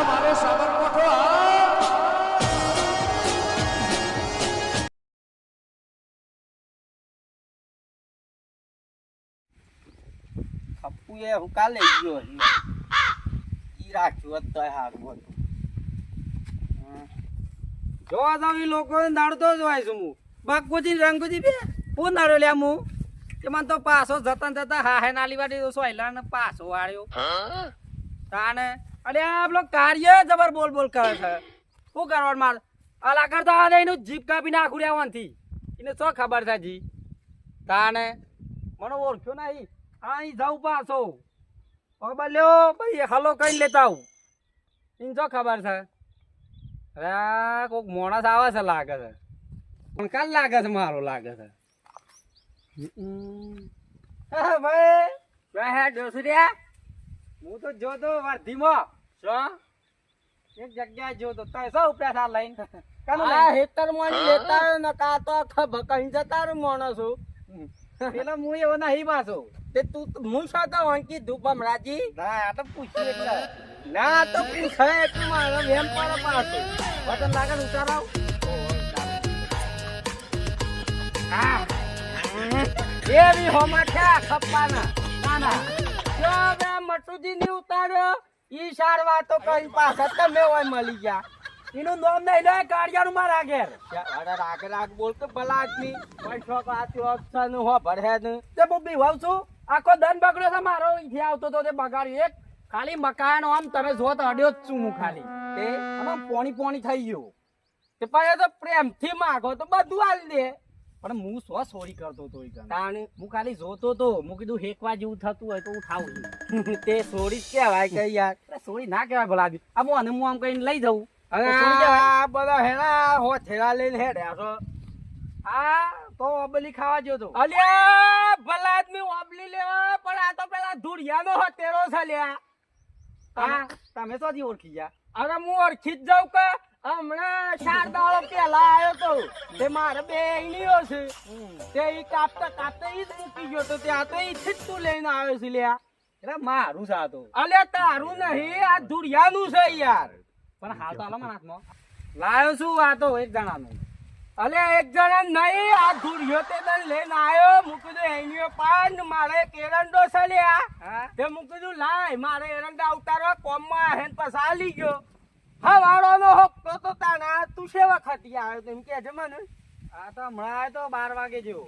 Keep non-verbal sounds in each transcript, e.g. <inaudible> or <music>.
મારે સાબરકોઠો હા. ખપ્પુએ હું કાલે ગયો ઈ રાખ્યું હોત હારું હતું. જોવા જાવ એ લોકો દાડતો જ હોય છું હું. બાકુજી ને રંગુજી બે હું નાડો લ્યા હું. મને તો પાછો જતા જતા હા હે નાલી વાટી સોયલા ને પાછો વાળ્યો. તાને અરે આ પેલો કાર્ય જબર બોલ બોલ કરે છે. શું કરવાનું માર? અલા કરતા આને એનું જીપ કાપી નાખું રહેવાથી એને શું ખબર છે જી? તાને મને ઓળખ્યો નહીં. અહીં જાઉં પાછો. ખબર લ્યો ભાઈ હલો કઈ લેતા આવું. એને શું ખબર છે? અરે કોઈક કોક માણસ આવે છે લાગે છે. પણ કાલ લાગે છે મારો લાગે છે? ભાઈ. હે ડોસુરિયા હું તો જોતો વર્ધીમાં. શું? એક જગ્યાએ જોતો તો સૌ ઉપડ્યા થા લઈને? કાનું આ હેતર મોણી લેતા હોય કા તો ખબર કઈ જતા રે માણસો. પેલા હું એવો નહીં પાછો તે તું હું સાતા વાંકી ધૂપમ રાજી? ના આ તો પૂછી એટલે. ના તો પૂછાય એટલે મારો એમ પર પાછું વતન લાગે ને ઉતારાવ? હા. એવી હોમાં થયા ખપ્પાના. ના ના. જો બે મટુજી ની ઉતાર્યો ઈ સાર વાતો કરી પાછા તમે હોય મળી ગયા. એનું નામ નહીં લે કાળિયાનું મારા ઘેર. અરે રાગ રાગ બોલ કે ભલા આદમી પૈસો શોખ ઓપ્શન હો ભરે ને તે હું બીવાવ છું. આખો દન બગડ્યો છે મારો અહીંથી આવતો તો તે બગાડ્યો. એક ખાલી મકાન આમ તમે જો તો અડ્યો જ છું હું ખાલી. તે? આમ પોણી પોણી થઈ ગયું. તે પાછા તો પ્રેમથી માગો તો બધું આલી દે. પણ હું સો સોરી કરતો તો કારણ હું ખાલી જોતો તો હું કીધું હેકવા જેવું થતું હોય તો ઉઠાવું <laughs> તે સોરી જ કહેવાય કે યાર. સોરી ના કહેવાય ભલા આમ આ હું અને હું આમ કહીને લઈ જવું આ બધા હેડા હો થેલા લઈને હેડ્યા છો. આ તો અબલી ખાવા ગયો તો. અલ્યા ભલા આદમી ઓબલી લેવા પણ આ તો પેલા ધૂળિયાનો હતેરો છે લ્યા. તમે તમે શોથી ઓળખી ગયા? અરે હું ઓળખી જ જાઉં કે હમણાં ચાર દાડો પેલા આવ્યો તો તે મારે બે ઈણીઓ છે. તે ઈ કાપતા કાપતા ઈ જ મૂકી ગયો તો ત્યાં તો ઈથી જ તું લઈને આવ્યો છે લ્યા. એટલે મારું છે આ અલ્યા તારું નહીં આ ધૂળિયાનું છે યાર. પણ હાલ તો મારા હાથમાં. લાયો છું આ તો એક જણાનું. અલે એક જણા નહીં આ ધુરિયો તે તને લઈને આવ્યો. મૂકી દો એનીઓ પાન મારે એક એરંડો છે લ્યા. હા? તે મૂકી દઉં લાય મારે એરંડા ઉતારવા કોમમાં હેન પછી આલી ગયો. હા વાળો નો તો તો તાના તું છે વખત આવ્યો તેમ કે છે મને? આ તો હમણાં આવ્યો તો બાર વાગે જેવો.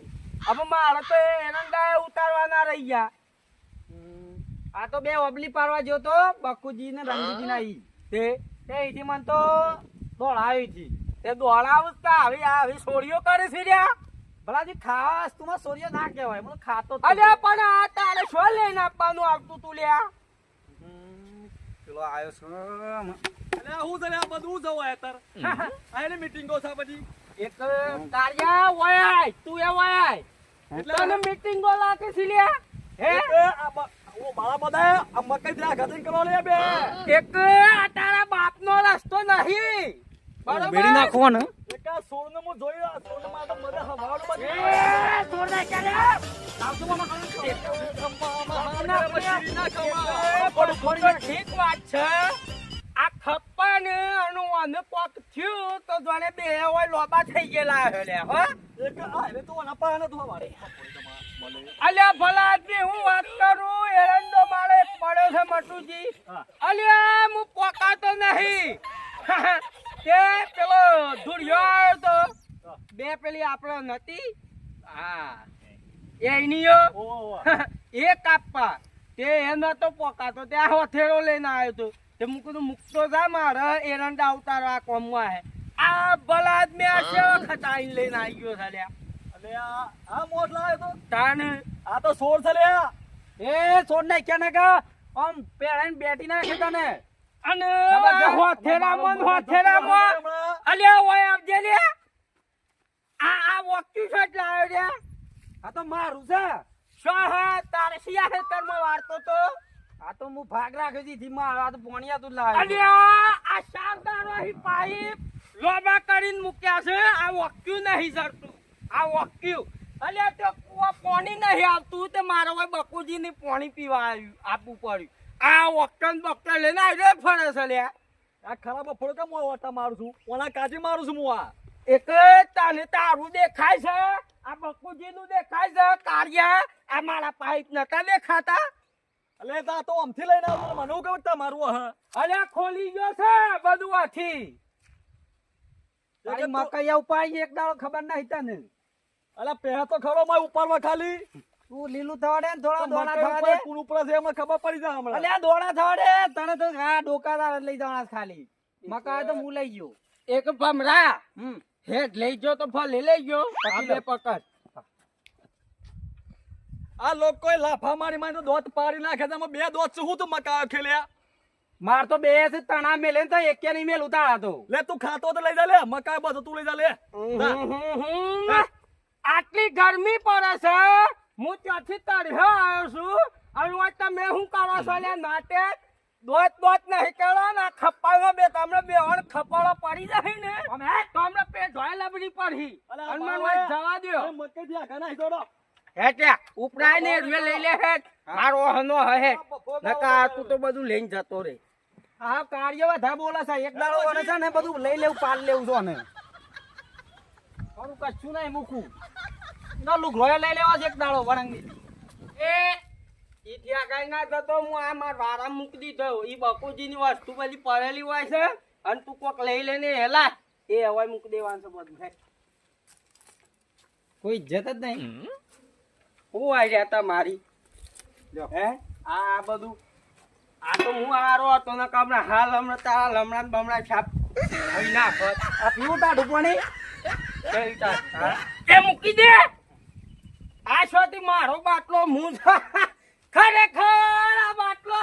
હવે મારે તો એરંડા ઉતારવાના રહી ગયા. આ તો બે ઓબલી પાડવા ગયો તો બકુજી ને રંગુજી ના ઈ તે તે અહીંથી મને તો દોડાવી હતી. તે દોડાવું જ કા આવી આવી સોળીઓ કરે છે ભલાજી ખાવા વસ્તુમાં સોરિયો ના કહેવાય. મને ખાતો જ પણ આ તારે શું લઈને આપવાનું આવતું તું લ્યા? પેલો આવ્યો છે અરે હું તને આ બધું જવું હેતર આ એની મીટિંગો છે બધી એક કાર્યા વયાય તું એ વયાય એટલે? મીટિંગો લાગે છે લ્યા? હે? એ આ બ- ઓ મારા બધા આ મકઈ ત્યાં ગતિંગ કરવા લે બે. એક આ તારા બાપનો રસ્તો નહીં. બરાબર? બેડી નાખવો ને. એક હું માં તો મને હવાડ એ મામા કરું ના ખવા પણ ઠીક વાત છે. આ થપ્પાને અનુ અનુ કોક થયું તો જાણે બે હોય લોબા થઈ ગયેલા હે લે હો? એને તો ના પાને તો મારે અલ્યા ભલા આદમી હું વાત કરું? એરંડો મારે પડ્યો છે મટુજી. અલ્યા હું પોકાતો નહીં. <laughs> તે પેલો આવ્યો તો બે પેલી આપણો નથી હા. એ એનીયો <laughs> એ કાપવા તે એનો તો પોકાતો. તે આ હથેળો લઈને આવ્યો તો. તે હું કીધું મૂકતો જા મારે એરંડા ઉતારવા કોમમાં હે. આ ભલા આદમી આ છે વખત આઈને લઈને આવી ગયો છે લ્યા. અલે આ મોટ લાવ્યો તો? તાને આ તો સોર છે લે એ નાખ્યા ને કે આમ પેડાઈને બેઠી નાખે તને. અને ખબર છે? આ હોથેરામાં ને હોથેરામાં. અલ્યા ઓય આવજે લે આ આ વોક્યુ શર્ટ લાવ્યો રે આ તો મારું છે. શું હે? તારે સિયા ખેતરમાં વાળતો તો? આ તો હું ભાગ રાખી દીધી ધીમા આ તો પોણિયા તું લાવ્યો અરે આ શારદાનો પાઇપ લોબા કરીને મૂક્યા છે આ વક્યું નહીં જરતું આ વક્યું. અલ્યા તો પાણી નહીં આવતું તે મારો ભાઈ બકુજીની પાણી પીવા આવ્યું આપવું પડ્યું. આ વોક્કન બક્કર લઈને આવ્યો ફરે છે લ્યા આ ખરાબ ફોડો કેમ હું વાટા મારું છું? ઓના કાચી મારું છું હું આ? એક તને તારું દેખાય છે આ બકુજીનું દેખાય છે કાર્ય આ મારા પાઇપ નતા દેખાતા? એટલે તા તો આમથી લઈને આવું મને હું કહું તમારું હા અરે ખોલી ગયો છે બધું આથી. તારી મકાઈ ઉપાય એક દાડો ખબર ના હતા ને. અલે પહે તો ખરો માં ઉપરમાં ખાલી. તું લીલું થવા દે ને થોડા દોડા થવા દે ઉપર ઉપર છે એમાં ખબર પડી જાય હમણાં. અલે દોડા થવા દે તને તો હા ડોકાદાર લઈ જવાના ખાલી. મકાઈ તો હું લઈ ગયો. એક ભમરા. હમ. હેઠ લઈ ગયો તો ફળ લઈ ગયો. પકડ. આ લોકોએ લાફા મારી મારી દોત પાડી નાખે છે. બે દોત શું તું મકા ખેલ્યા માર તો બે છે તણા મેલે તો એક નહીં મેલ ઉતારા તો. લે તું ખાતો તો લઈ જા લે. મકાઈ બધું તું લઈ જા લે. આટલી ગરમી પડે છે. હું ત્યાંથી તળ્યો આવ્યો છું. અને તમે શું કરો છો? લે નાટે દોત દોત નહીં કરો ને ખપ્પામાં બે તમને બે વાર ખપાળો પડી જાય ને. તમને પેટ ધોઈ લબડી પડી. હનુમાન જવા દો મકે થી આખા નાખી દોડો. હેટે ઉપરાય ને રૂએ લઈ લે હેટ મારો હનો હે નકા તું તો બધું લઈને જતો રે. હા કાર્ય વધા બોલે છે. એક દાડો વડે છે ને બધું લઈ લેવું પાલ લેવું છો ને મારું કશું નહીં મૂકું. ના લુગડો લઈ લેવા છે એક દાડો વળંગી એ ઈઠિયા કઈ ના થતો હું આ માર વારા મૂકી દીધો. ઈ બકુજીની વસ્તુ બધી પડેલી હોય છે. અને તું કોક લઈ લેને હેલા એ હવે મૂકી દેવાનું છે બધું. કોઈ ઇજ્જત જ નહીં. હું આવી રહ્યા મારી? હે? આ બધું. આ તો હું હારો હતો ને હમણાં હાલ હમણાં તાલ હમણાં બમણા છાપ આવી નાખો. આ પીવું ટાઢું પાણી તાર? એ મૂકી દે! આ છોટી મારો બાટલો હું. <laughs> ખરેખર આ બાટલો?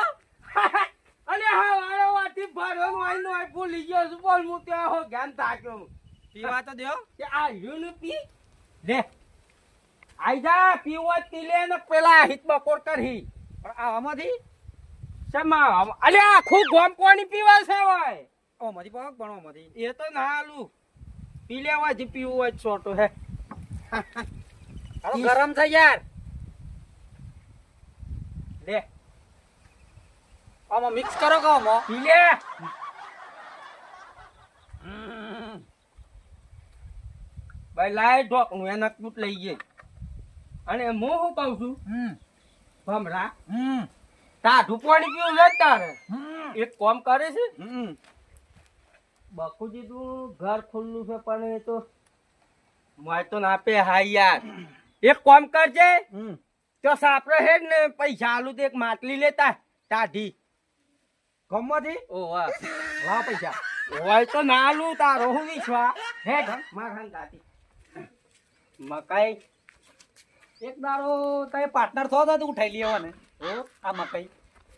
<laughs> અને હા વાળો વાટી ભર્યો હોય નો ભૂલી ગયો છું. બોલ હું ત્યાં હો ધ્યાન થાક્યો પીવા તો કે આ યુ પી લે. આઈ જા પીવો તી ને પેલા હિત બકોર કરી. પણ આ આમાંથી શેમાં અલે આખું ગોમ પાણી પીવા છે હોય મધી પાક પણ આમાંથી. એ તો ના આલુ. પી લેવાથી પીવું હોય છોટો હે. હાલો ગરમ થઈ યાર લે. આમાં મિક્સ કરો કે મો પી લે ભાઈ લાય ઢોકણું એના કૂટ લઈ ગઈ અને હું શું કહું છું? ભમરા. હમ. તાઢું પાણી પીવું લે તારે? એક કોમ કરે છે? હમ. બકુજી તું ઘર ખુલ્લું છે પણ એ તો મારે તો ના આપે હા યાર. એક કોમ કરજે. હમ. તો સાપડે હેડ ને પૈસા આલુ તો એક માટલી લેતા ટાઢી ગમમાંથી? ઓ વાહ. વાહ પૈસા. હોય તો ના આલું તારો હું વિશ્વા માખણ તાતી મકાઈ એક દાડો તમે પાર્ટનર થો તો ઉઠાઈ લેવા ને આ મકાઈ.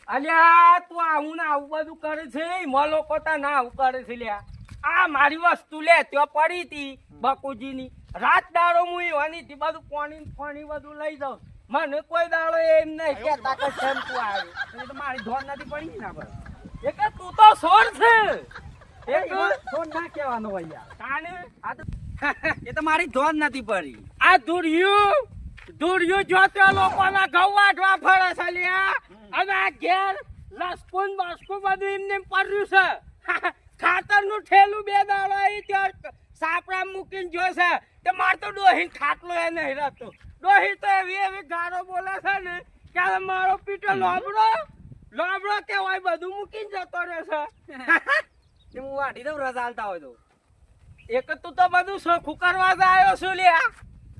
અલ્યા તું આવું ને આવું બધું કરે છે. મ લોકો તા ના આવું કરે છે લ્યા. આ મારી વસ્તુ લે ત્યાં પડી હતી બકુજીની રાત દાડો હું એવાની હતી બધું પાણી પાણી બધું લઈ જાઉં. મને કોઈ દાડો એમ નહીં કે કે કેમ તું આવ્યો તો મારી ધોન નથી પડી ના પર એ કે તું તો સોર છે. એક ધોન ના કહેવાનો યાર. આ તો <laughs> એ તો મારી ધોન નથી પડી. આ દુર્યું દુર્યું જોતે લોકોના ઘઉં વાટવા ફરે છે લ્યા. અને આ ઘેર લસકુન બસકુન બધું એમને પડ્યું છે. <laughs> ખાતરનું ઠેલું બે દાડો એ ત્યાં સાપડા મૂકીને જોશે તે માર તો ડોહી ખાટલો એ નહીં રહેતો ડોહી તો એવી એવી ગારો બોલે છે ને કે મારો પીટો લોબડો લોબડો કેવાય બધું મૂકીને જતો રહેશે હું <laughs> વાટી દઉં રજાલતા હાલતા હોય તો. એક તું તો બધું સોખું કરવા જ આવ્યો છું લ્યા.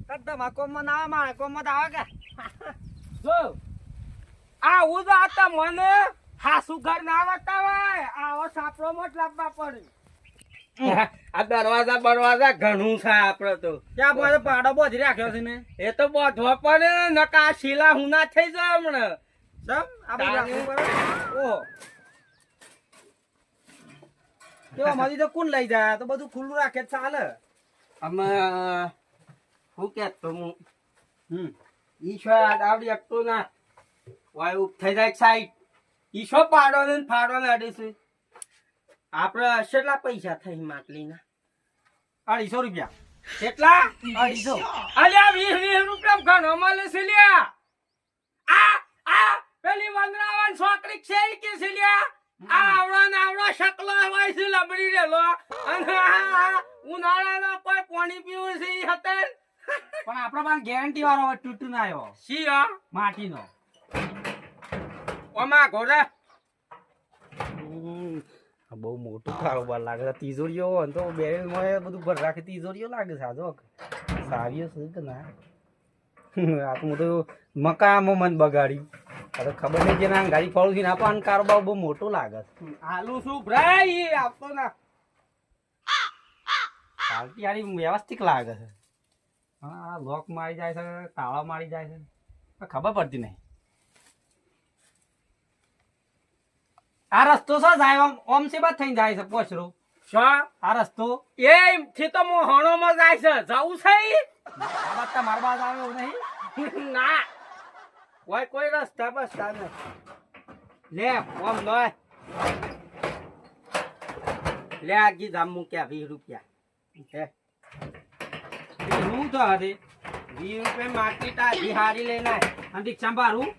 તમારા કોમમાં ના આવે મારા કોમમાં તો આવે કે? <laughs> જો હું તો આતા મને હાસુ ઘર ના બતાવાય આવો સાપડો મત લાવવા પડે. <laughs> આ દરવાજા બરવાજા ઘણું છે આપડે તો. ત્યાં પાસે પાડો બોધી રાખ્યો છે ને? એ તો બધો પડે ને નકા શીલા હું ના થઈ જાય હમણાં. સમ આ બધું ઓહો. તો અમારી તો કોણ લઈ જાય? તો બધું ખુલ્લું રાખે ચાલે. અમે શું તો હું. હમ. ઈશ્વર આવડી એકતો ના વાય ઉપ થઈ જાય સાઈડ ઈશ્વર પાડો ને ફાડો ને અડીશું આપડે કેટલા પૈસા થઈ માટલીના? અઢીસો રૂપિયા. કેટલા અઢીસો. અલ્યા વીસ વીસ રૂપિયા ઘણો મળે છે લ્યા. આ આ પેલી વંદરાવન છોકરી છે કે છે લ્યા. આવડો ને આવડો શકલો હોય છે લબડી રેલો અને આ ઉનાળાનો કોઈ પાણી પીવું છે એ હતન પણ આપણા પાસે ગેરંટી વાળો હોય તૂટું ના આવ્યો. સી હા? માટીનો. ઓમાં ઘોડા. બહુ મોટો કારોબાર લાગે છે. તિજોરીઓ હોય તો બેરેલમાં બધું ભર રાખે. તિજોરીઓ લાગે છે સાજો સારીઓ છે કે ના? આ તો મોટું મકામાં મન બગાડ્યું અરે ખબર નહીં જેના ગાડી ફળું છે ને આપણને કારોબાર બહુ મોટો લાગે છે. આલુ શું ભાઈ ઈ આપતો ના. પાર્ટી આની વ્યવસ્થિત લાગે છે. હા લોક મારી જાય છે તાળા મારી જાય છે. ખબર પડતી નહીં. આ રસ્તો શું જાય ઓમ સેબા થઈ જાય છે પોચરો શા? આ રસ્તો. એ થી તો હું હણોમાં જાય છે. જવું છે? આ વાત તો મારા બાદ નહીં? ના. કોઈ કોઈ રસ્તા બસતા નથી. લે ઓમ લોય લે આગી દામ મૂક્યા વીસ રૂપિયા. હે હું તો હતી વીસ રૂપિયા માટી ટાઢી હારી લઈને. અને રિક્ષા ભાડું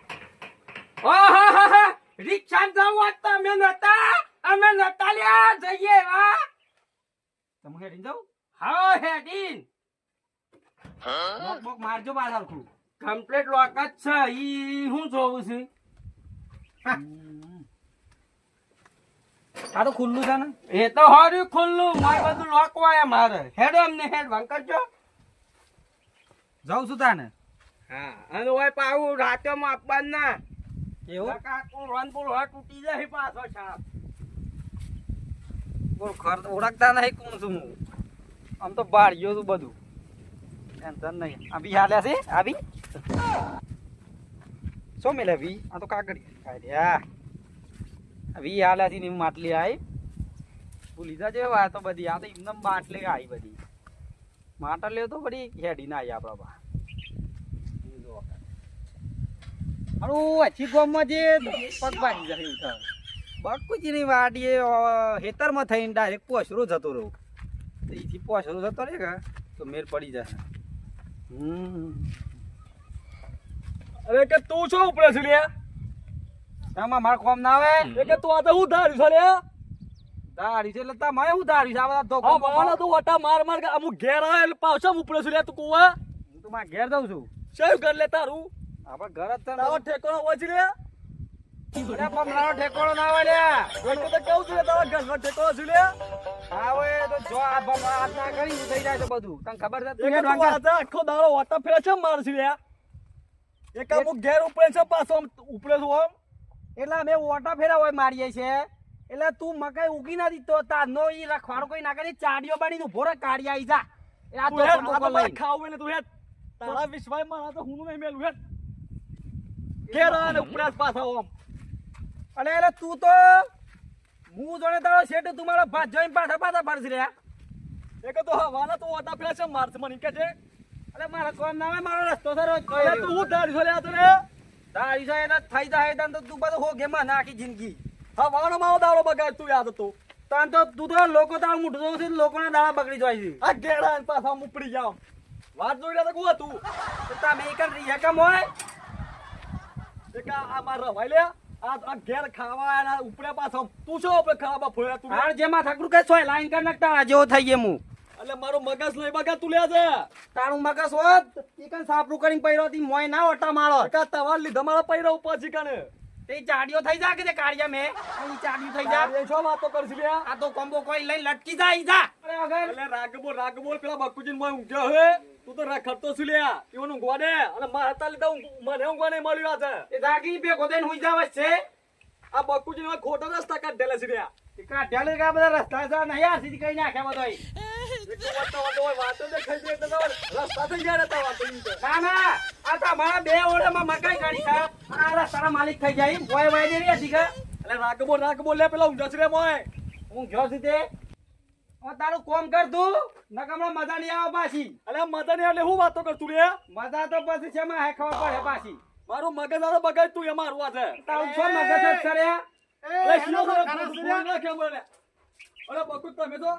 ઓહોહોહો! રિક્ષા જવું તો અમે નતા અમે નતા લ્યા, જઈએ વા તમે હેડી જાઉં? હા, હેડીન. બોક બોક મારજો પાછળ ખું કમ્પ્લીટ લોક જ છે. ઈ હું જોવું છું? આ તો ખુલ્લું છે ને? એ તો હર્યું ખુલ્લું. મારે બધું લોક વાય મારે હેડો અમને હેડ વંકરજો જાઉં છું તાને. હા અને ઓય પાવું રાતોમાં આપવાનું. ના એવું કાકું રનપુર હોય તૂટી જાય પાછો છાપ. બોલ ખર ઓળખતા નહીં કોણ છું હું. આમ તો ગયો છું બધું. ટેન્શન નહીં. આ બી હાલ્યા છે? આ બી? શું મેલે વી? આ તો કાકડી કાઢ્યા. વી હાલ્યા છે ને માટલી આવી ભૂલી જજે આ તો બધી. આ તો એમને માટલી આવી બધી. માટલીઓ તો બધી હેડી ના આવી આપણા પા હારું અછી ગામમાં જે પગ બાંધી જાય થાય. બકુજીની વાડીએ હેતરમાં થઈને ડાયરેક્ટ પોસરો જતો રહું તો એથી પોસરો જતો રહે કે તો મેર પડી જશે અરે કે તું શું ઉપડે છે લે આમાં મારા કોમ ના આવે? કે તું આ તો હું ધાર્યું છે લે દાડી છે એટલે તમારે હું દાડી છે. આ બધા ધોકો. તું ઓટા માર માર કે અમુક ઘેર આવે એટલે પાછો ઉપડે છે લે તું કુવા. હું તો માં ઘેર જાઉં છું. શેવ કર લે તારું? આપણે ઘર જ છે ને. તારો ઠેકાણો છે લે અરે બમણાનો ઠેકોણો ના આવે લે. એટલે તો કહું છું લે ઘર ઠેકાણો છે લે. આવે તો જો આ બમણા હાથ ના કરી થઈ જાય તો બધું. તને ખબર છે? તું તું. આજે આખો દારો ઓટા ફેરે છે માર છે લે. એક અમુક ઘેર ઉપડે છે પાછો આમ ઉપડે છું આમ એટલે અમે ઓટા ફેરા હોય મારીએ છે એટલે તું મકાઈ ઉગી ના દીધો નો ઈ રખવાડો કોઈ ના કરી ચાડીઓ બાડી નું ભોરા કાઢી આવી જા. એ આ તું તો મારે ખાવું એટલે તું હે તારા વિશ્વાયમાં તો હું નહીં મેલું હે કેરા ને ઉપરાસ પાછા ઓમ અને એટલે તું તો હું જોડે તારો શેઠ તું મારો ભાત જોઈને પાછા પાછા પડશે રે એ કે તો હવાના તો ઓટા ફેરે છે માર છે મને કે છે. એટલે મારા કોમ ના મારો રસ્તો સરો તું હું ધાર્યું છે લે આ તો રે તારી છે એટલે થઈ જાય તો તું બધું હો ગેમાં નાખી જિંદગી. હવાનો મારો દાડો બગાડ તું યાદ હતો તાન તો તું તો લોકો તાર જોઉં છે લોકોના દાડા બગડી જાય છે. આ ગેડા પાછા આમ ઉપડી જાવ વાત જોઈ તો કું હતું? તો તમે એક રીયા કેમ હોય? એક આ માર રવાઈ લે. આ ઘેર ખાવા એના ઉપડે પાછો તું છો આપણે ખાવા ફોયા તું? હાર જેમાં ઠાકરું કે છો લાઈન કર નાખતા જેવો થઈ ગયો હું. એટલે મારું મગજ નહીં બગા તું લે છે. તારું મગસ હોત ઈ સાપરું કરીને પહેરો તી મોય ના ઓટા મારો. કા તવાર લીધા મારા પહેરો ઉપર જીકાને તે ચાડીઓ થઈ જા કે તે કાઢ્યા મેં? અહીં ચાડીઓ થઈ જા. એ શું વાતો કરશી લે આ તો કોમ્બો કોઈ લઈ લટકી જાય ઈ જા. અરે અગર એટલે પેલા બકુજીન મોય ઊંઘ્યો હે. તું તો રખડતો છું લ્યા. ઈવન ઊંઘવા દે. અને મારા હતા લીધા મને ઊંઘવા નહીં મળ્યું આજે. એ જાગી બે ગોદેન હુઈ જાવ છે. આ બકુજીન ખોટા રસ્તા કાઢેલા છે લે એ કાઢ્યા લે કા બધા રસ્તા છે નહીં આ સીધી કઈ નાખ્યા બધોય. તો તો તો. આ તો આ માલિક થઈ જાય મોય વાય દેરી હતી કે એટલે લે પેલા ઊંઘ્યા રે મોય. છું તારું કોમ કર તું. નકમણા મજા નહીં આવે પાછી. એટલે મજા નહીં એટલે હું વાતો કરતું રે? મજા તો પછી છે માં હે પડે પાછી. મારું મગજ બગાડ તું એ મારવા છે. તારું છો મગજ જ કરે મારો અરે બકુત તમે તો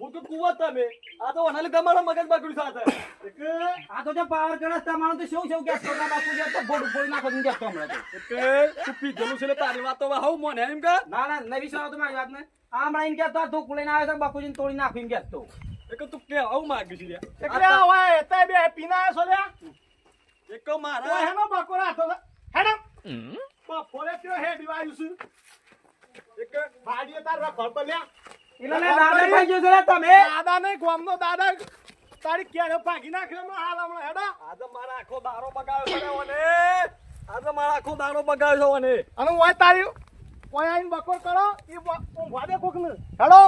હું તો કુંવર તમે. આ તો વનાલી તમારા મગજ બગડ્યું સાથે. કે આ તો જે પાવર કળશ તમારો તો શું શું કે છોટા બાપુ જે તો બોડ બોડ નાખો ને કેતો હમણાં તો. કે તું પીધેલું છે તારી વાતો હવે હું મને એમ કે? ના ના નવી વિશ્વાસ તો મારી વાત ને આ હમણાં એમ કહેતો ધૂપ લઈને આવ્યો છે બાપુજીને તોડી નાખ્યું એમ કહેતો એ કે તું કે આવું માંગ્યું છે લ્યા. એટલે હવે તે બે પીના છો લ્યા? એક તો તો મારા હેનો બકોરા હતો હેડમ બપોરે ત્યો હેડી વાયુ છું? એક ભાડીએ તાર રખડ પર લ્યા. દાદા થઈ ગયો છે? તમે. દાદા નહીં ગોમનો દાદા. તારી ક્યારે ભાગી નાખ્યો હમણાં હાલ હમણાં હેડો. આજે મારા આખો દારો બગાડ્યો છે મને આજે મારા આખો દારો બગાડ્યો છે ઓને. અને ઓય તારી ઓય આઈને બકોર કરો એ ઊંઘવા દે કોક ને હેડો.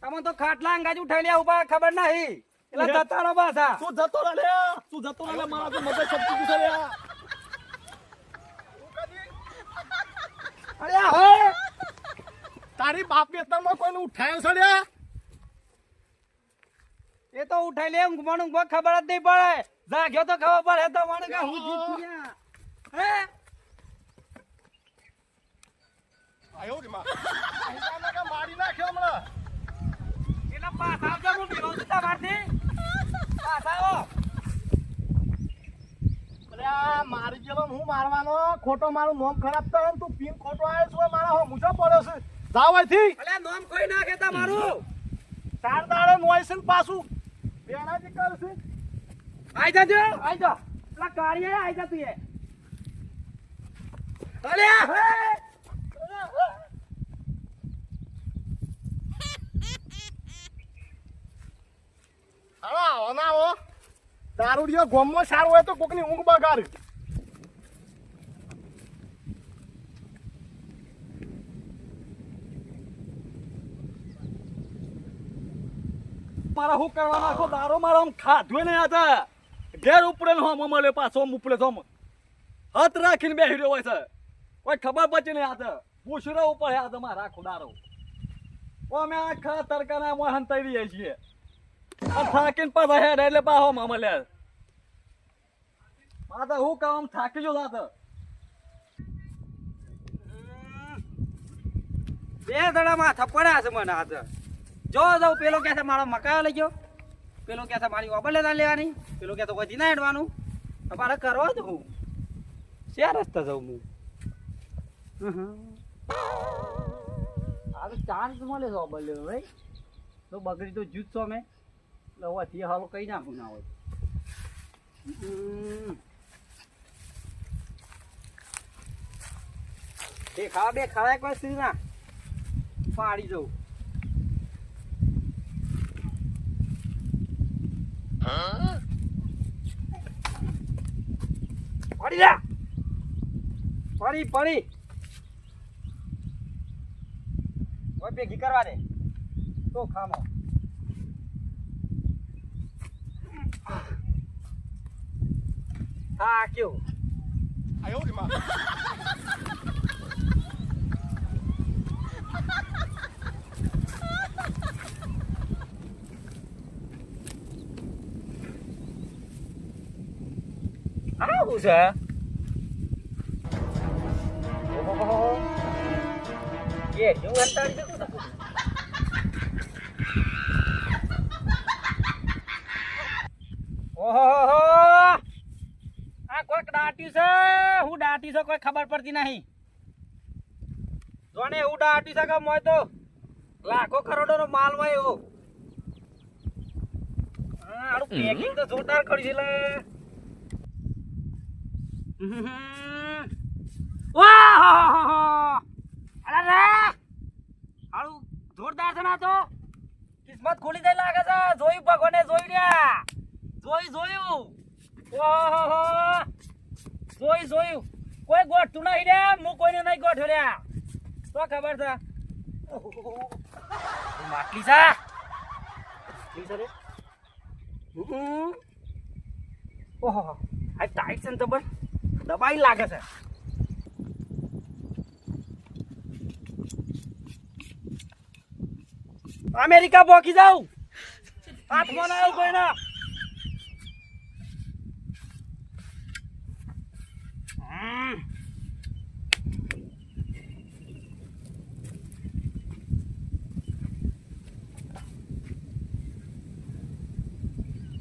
તમે તો ખાટલા અંગાજ ઉઠાઈ લ્યા ઊભા ખબર નહીં. એટલે જતા રહો પાછા. તું જતો રહે લે તું જતો રહે લે મારા તો મગજ છટકી ગયું છે લે અરે હે તારી બાપ વેતનમાં કોઈને ઉઠાયો છે લ્યા? એ તો ઉઠાઈ લે ને ઊંઘમાં ખબર જ નહીં પડે. જાગ્યો તો ખબર પડે તો મને કે હું જીત ગયા. હે? આયો રે માં. મારી નાખ્યો હમણાં? એટલે પાછા આવજો હું ભેગો છું તમારથી. પાછા આવો. મારી ગયેલો હું મારવાનો? ખોટો મારું મોમ ખરાબ થાય તું પીન ખોટો આવ્યો છું? મારા હો મૂછો પડ્યો છે. જાવ અહીંથી અલ્યા નામ કોઈ ના કેતા મારું. ચાર દાડે નોય પાછું. બેણા જે કરશે. આઈ જાજો. આઈ જા. પેલા કાળીએ આઈ જા તું એ. અલ્યા. હે હાલો આવો ના આવો. દારૂડિયો ગોમમાં સારું હોય તો કોકની ઊંઘ બગાડ. મારા શું કરવા નાખો દારો મારો આમ ખાધું નહીં આજે. ઘેર ઉપડે ને હમ મળે પાછો આમ ઉપડે તો હાથ રાખીને બેસી રહ્યો હોય છે. કોઈ ખબર પછી નહીં આજે. પૂછરો ઉપર હે આજે મારા આખો દારો. ઓ અમે આખા તડકાના મોં હંતાઈ રહીએ છીએ. થાકીને પાછા હેડ એટલે પાછો માં મળે મારે હું કામ થાકી જો સાથે બે દડા માથા પડ્યા છે મને આજે. જો જાઉં, પેલો કહે છે મારો મકા લઈ ગયો. પેલો કે છે મારી ઓબર લેતા લેવાની. પેલો કહે તો વધી ના હેડવાનું. મારે કરો જ હું. શા રસ્તા જાઉં હું. આ તો ચાન્સ મળે છે ઓબર લેવો, ભાઈ. તો બગડી તો જૂત છો મેં એટલે વધી હાલો કઈ નાખું ના હોય. બે ખાવા બે ખાવા કોઈ સ્ત્રી ના. પાડી જવું પડી જા. પડી પડી. ઓય ભેગી કરવા દે તો ખામો. હા કેવું? આયો રે માં? આવું છે? ઓહો. આ કોઈક દાટ્યું છે? હું દાટ્યું છે કોઈ ખબર પડતી નહીં. જોને એવું દાટ્યું છે કે મોય તો લાખો કરોડો નો માલ હોય એવો. પેકિંગ તો જોરદાર કરી છે વાહ! અરે રે! હારું જોરદાર છે ના તો. કિસ્મત ખુલી જાય લાગે છે. જોયું ભગવાને જોયું રહ્યા જોયું જોયું. ઓહો! જોયું જોયું. કોઈ ગોઠતું નહીં રે. હું કોઈને નહીં ગોઠ્યો રે. તો ખબર છે. માટલી છે. ને દબાઈ લાગે છે. અમેરિકા પોકી જાઉં. હાથમાં ના આવ્યું કોઈના.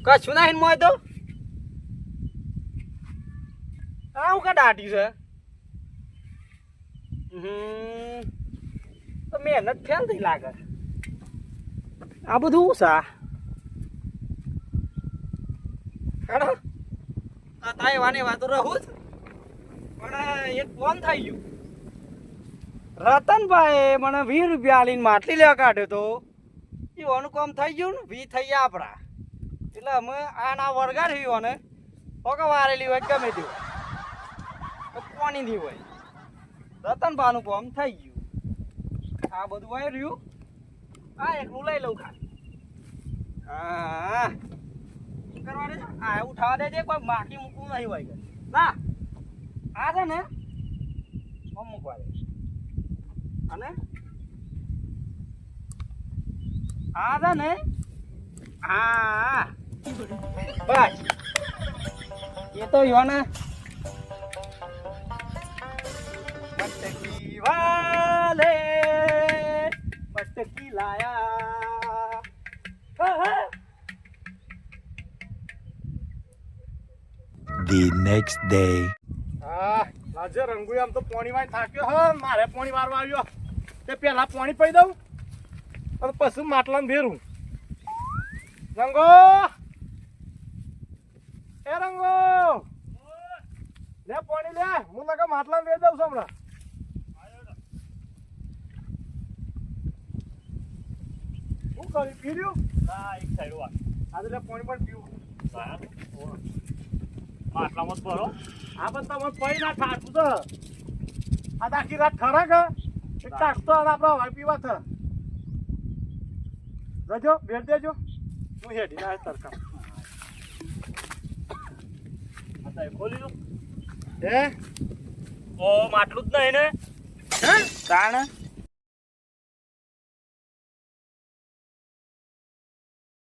કશું નહીં મોય તો? આ હું કા દાટી છે? તો મહેનત ફેલ થઈ લાગે. આ બધું સા હેડો. આ તાય વાની વાતો રહું જ પણ એક ફોન થઈ ગયું. રતનભાઈ મને વીસ રૂપિયા આલીને માટલી લેવા કાઢ્યો તો. એ ઓનું કામ થઈ ગયું ને, વી થઈ ગયા આપણા. એટલે અમે આના વળગાડી અને પગ વારેલી હોય ગમે તે ની હોય. રતનભાનું કામ થઈ ગયું. આ બધું વાય રહ્યું? આ એકલું લઈ લઉં ખાલી. હા. કરવા દે આ ઉઠાવા દેજે, કોઈ માટી મૂકવું નહીં હોય. ના આ છે ને, આમ મૂકવા દે. અને આ છે ને, હા. બસ. એ તો યોને મટકી વાલે મટકી લાયા. The next day. હા લાજે રંગુ આમ તો પોણી વાય થાક્યો હ મારે પોણી વારવા આવ્યો તે પેલા પોણી પી દઉં અને પછી માટલાને ભેરું રંગો એ રંગો લે પોણી લે હું નકા માટલાને ભેર દઉં છું હમણાં કર્યું પીર્યું હા એક સાઈડ વાત. આજે લે પોણી પણ પીવું. માટલા મત ભરો. આ પણ તમે પડી ના ઠાકું તો. આ આખી રાત ખરા કે? એક ટાકતો અને આપણા વાય પીવા થ. રજો બેટ દેજો. હું હેડી ના તરકા ખોલી લો. હે? ઓ માટલું જ નહીં ને? હે? તાણ?